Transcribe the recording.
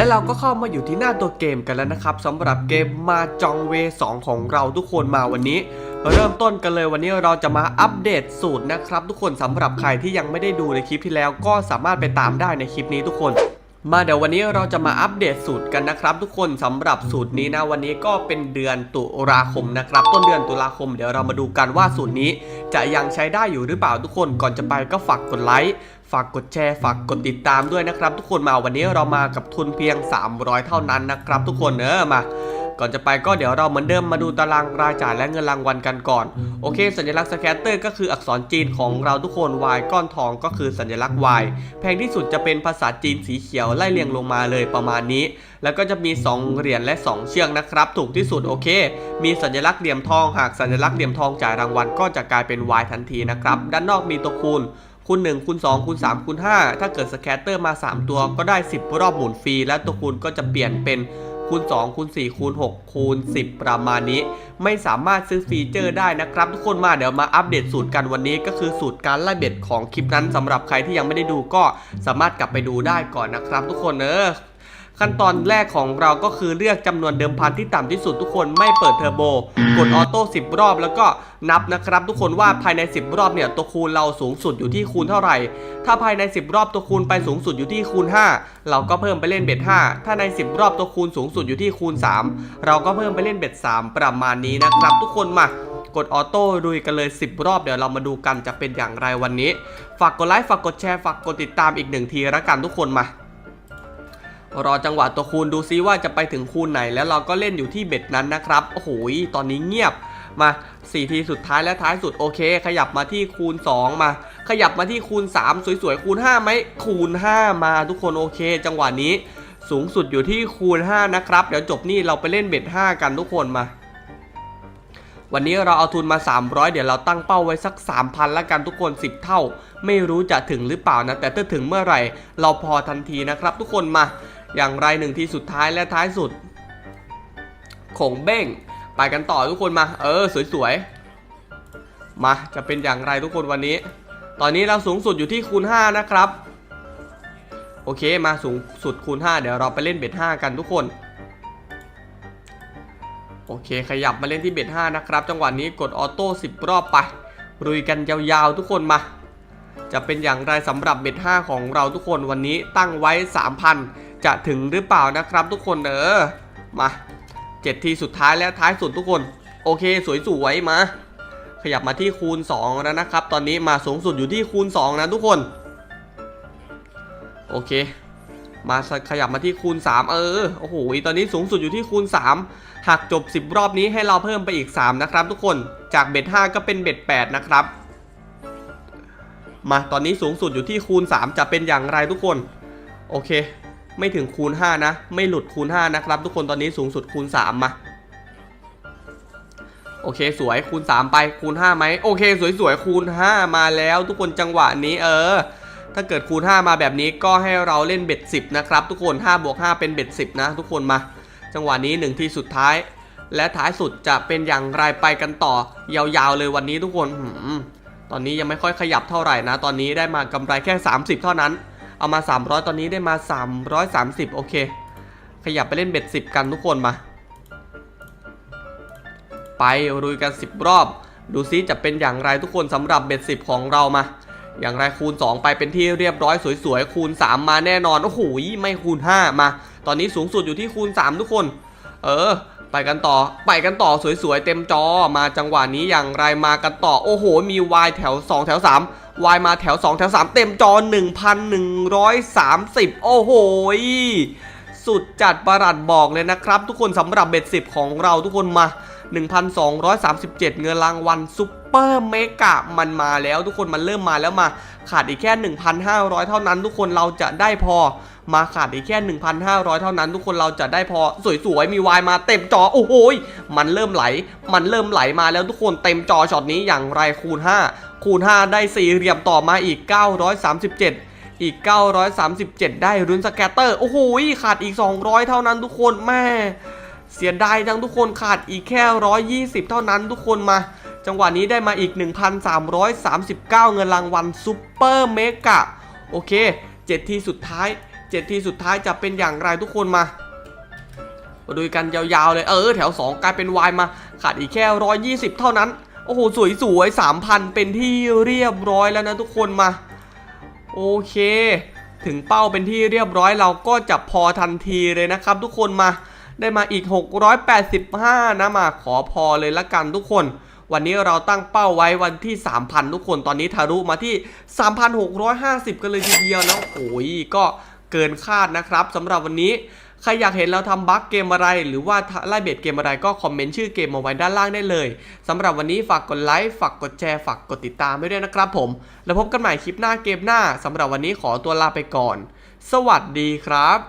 และเราก็เข้ามาอยู่ที่หน้าตัวเกมกันแล้วนะครับสำหรับเกมมาจองเว 2 ของเราทุกคนมาวันนี้ เริ่มต้นกันเลยวันนี้เราจะมาอัปเดตสูตรนะครับ ทุกคนสำหรับใครที่ยังไม่ได้ดูในคลิปที่แล้ว ก็สามารถไปตามได้ในคลิปนี้ทุกคน มาเดี๋ยววันนี้เราจะมาอัปเดตสูตรกันนะครับ ทุกคนสำหรับสูตรนี้นะวันนี้ก็เป็นเดือนตุลาคมนะครับ ต้นเดือนตุลาคมเดี๋ยวเรามาดูกันว่าสูตรนี้จะยังใช้ได้อยู่หรือเปล่าทุกคนก่อนจะไปก็ฝากกดไลค์ฝากกดแชร์ฝากกดติดตามด้วยนะครับ ทุกคนมาวันนี้เรามากับทุนเพียง 300 เท่านั้นนะครับ ทุกคนเออมา ก่อนจะไปก็เดี๋ยวเราเหมือนเดิมมาดูตารางรายจ่ายและเงินรางวัลกันก่อน โอเค สัญลักษณ์สแคตเตอร์ก็คืออักษรจีนของเราทุกคน Y ก้อนทองก็คือสัญลักษณ์ Y แพงที่สุดจะเป็นภาษาจีนสีเขียวไล่เรียงลงมาเลยประมาณนี้ แล้วก็จะมี 2 เหรียญและ 2 เชือกนะครับ ถูกที่สุดโอเค มีสัญลักษณ์เหลี่ยมทอง หากสัญลักษณ์เหลี่ยมทองจ่ายรางวัลก็จะกลายเป็น Y ทันทีนะครับ ด้านนอกมีตัวคูณคูณ1คูณ2คูณ3คูณ5ถ้าเกิดสแคตเตอร์มา 3 ตัวก็ได้ 10 รอบหมุนฟรี และตัวคูณก็จะเปลี่ยนเป็น คูณ2คูณ4คูณ6คูณ10 ประมาณนี้ ไม่สามารถซื้อฟีเจอร์ได้นะครับ ทุกคนมาเดี๋ยวมาอัปเดตสูตรกันวันนี้ ก็คือสูตรการไล่เบ็ดของคลิปนั้นสำหรับใครที่ยังไม่ได้ดูก็สามารถกลับไปดูได้ก่อนนะครับ ทุกคนเนอะ ขั้นตอนแรกของเราก็คือเลือกจำนวนเดิมพันที่ต่ำที่สุดทุกคนไม่เปิดเทอร์โบ กดออโต้10 รอบแล้วก็นับนะครับทุกคนว่าภายใน 10 รอบเนี่ยตัวคูณเราสูงสุดอยู่ที่คูณเท่าไหร่ ถ้าภายใน 10 รอบตัวคูณไปสูงสุดอยู่ที่คูณ 5 เราก็เพิ่มไปเล่นเบ็ด5ถ้าใน 10 รอบตัวคูณสูงสุดอยู่ที่คูณ 3 เราก็เพิ่มไปเล่นเบ็ด3 ประมาณนี้นะครับ ทุกคนมากดออโต้ลุยกันเลย 10 รอบเดี๋ยวเรามาดูกันจะเป็นอย่างไรวันนี้ ฝากกดไลค์ฝากกดแชร์ฝากกดติดตามอีกหนึ่งทีละกันทุกคนมา รอจังหวะตัวคูณดูซิว่าจะไปถึงคูณไหน แล้วเราก็เล่นอยู่ที่เบ็ดนั้นนะครับโอ้โหตอนนี้เงียบมา 4 ทีสุดท้ายและท้ายสุดโอเค ขยับมาที่คูณ 2 มา ขยับมาที่คูณ 3 สวยๆ คูณ5ไหมคูณ 5 มาทุกคนโอเค จังหวะนี้สูงสุดอยู่ที่คูณ 5 นะครับ เดี๋ยวจบนี่เราไปเล่นเบ็ด 5 กันทุกคนมา วันนี้เราเอาทุนมา 300 เดี๋ยวเราตั้งเป้าไว้สัก 3,000ละกันทุกคน 10 เท่า ไม่รู้จะถึงหรือเปล่านะ แต่ถ้าถึงเมื่อไหร่ เราพอทันทีนะครับ ทุกคนมา อย่างไรหนึ่งทีสุดท้ายและท้ายสุดขงเบ้ง ไปกันต่อทุกคนมา เออ สวยๆ มาจะเป็นอย่างไรทุกคนวันนี้ ตอนนี้เราสูงสุดอยู่ที่คูณ 5 นะครับ โอเคมาสูงสุดคูณ 5 เดี๋ยวเราไปเล่นเบ็ด5กันทุกคน โอเค ขยับมาเล่นที่เบ็ด5นะครับ จังหวะนี้กดออโต้10 รอบไปรุยกันยาวๆทุกคนมา จะเป็นอย่างไรสำหรับเบ็ด5ของเราทุกคนวันนี้ตั้งไว้ 3,000 จะถึงหรือเปล่านะครับทุกคนเออมา7ทีสุดท้ายและท้ายสุดทุกคน โอเค สวยๆมา ขยับมาที่คูณ 2 แล้วนะครับ ตอนนี้มาสูงสุดอยู่ที่คูณ 2 นะทุกคน โอเค มาขยับมาที่คูณ 3 เออโอ้โหตอนนี้สูงสุดอยู่ที่คูณ 3 หากจบ 10 รอบนี้ให้เราเพิ่มไปอีก 3 นะครับ ทุกคนจากเบ็ด5ก็เป็นเบ็ด8นะครับ มาตอนนี้สูงสุดอยู่ที่คูณ 3 จะเป็นอย่างไรทุกคน โอเค ไม่ถึงคูณ 5 นะ ไม่หลุดคูณ 5 นะครับ ทุกคนตอนนี้สูงสุดคูณ 3 มาโอเคสวยคูณ 3 ไปคูณ5ไหมโอเค สวยๆคูณ 5 มาแล้ว ทุกคนจังหวะนี้เออ ถ้าเกิดคูณ 5 มาแบบนี้ก็ให้เราเล่นเบ็ด10 นะครับ ทุกคน5บวก5เป็นเบ็ด10 นะ ทุกคนมา จังหวะนี้ 1 ที่สุดท้าย และท้ายสุดจะเป็นอย่างไรไปกันต่อ ยาวๆเลยวันนี้ทุกคนตอนนี้ยังไม่ค่อยขยับเท่าไหร่นะ ตอนนี้ได้มากำไรแค่ 30 เท่านั้น เอามา 300 ตอนนี้ได้มา 330 โอเค ขยับไปเล่นเบ็ด 10 กันทุกคนมา ไปรุยกัน 10 รอบ ดูซิจะเป็นอย่างไรทุกคนสำหรับเบ็ด 10 ของเรามา อย่างไรคูณ 2 ไปเป็นที่เรียบร้อยสวยๆ คูณ 3 มาแน่นอน โอ้โหไม่คูณ 5 มา ตอนนี้สูงสุดอยู่ที่คูณ 3 ทุกคน เออ ไปกันต่อ ไปกันต่อสวยๆ เต็มจอมาจังหวะนี้อย่างไรมากันต่อ โอ้โห มีวายแถว 2 แถว3 Y มาแถว 2 แถว 3 เต็มจอ 1,130 โอ้โหสุดจัดประหลัดบอกเลยนะครับ ทุกคนสำหรับเบ็ด10 ของเราทุกคนมา 1,237 เงินรางวัลซุปเปอร์เมกะมันมาแล้วทุกคนมันเริ่มมาแล้วมาขาดอีกแค่ 1,500 เท่านั้น ทุกคนเราจะได้พอมาขาดอีกแค่ 1,500 เท่านั้น ทุกคนเราจะได้พอสวยๆ มีวายมาเต็มจอโอ้โหยมันเริ่มไหล มันเริ่มไหลมาแล้วทุกคนเต็มจอช็อตนี้อย่างไรคูณ 5 คูณ 5 ได้สี่เหลี่ยมต่อมาอีก 937อีก 937 ได้รุนสแกตเตอร์ โอ้โหยขาดอีก 200 เท่านั้นทุกคน แม่ เสียดายจังทุกคนขาดอีกแค่ 120 เท่านั้นทุกคนมา จังหวะนี้ได้มาอีก 1,339 เงินรางวัลซุปเปอร์เมกะโอเค 7 ทีสุดท้าย 7 ทีสุดท้ายจะเป็นอย่างไรทุกคนมามาดูกันยาวๆเลยเออแถว 2 กลายเป็น Y มา ขาดอีกแค่ 120 เท่านั้น โอ้โห สวยๆ 3,000 เป็นที่เรียบร้อยแล้วนะทุกคนมา โอเค ถึงเป้าเป็นที่เรียบร้อยเราก็จะพอทันทีเลยนะครับทุกคนมา ได้มาอีก 685 นะมาขอพอเลยละกันทุกคน วันนี้เราตั้งเป้าไว้วันที่ 3,000 ทุกคนตอนนี้ทะลุมาที่ 3,650 กันเลยทีเดียวนะโอ้ยก็เกินคาดนะครับสำหรับวันนี้ใครอยากเห็นเราทำบั๊กเกมอะไร หรือว่าไล่เบสเกมอะไรก็คอมเมนต์ชื่อเกมมาไว้ด้านล่างได้เลยสำหรับวันนี้ฝากกดไลค์ฝากกดแชร์ฝากกดติดตามไว้ด้วยนะครับผม แล้วพบกันใหม่คลิปหน้าเกมหน้าสำหรับวันนี้ขอตัวลาไปก่อน สวัสดีครับ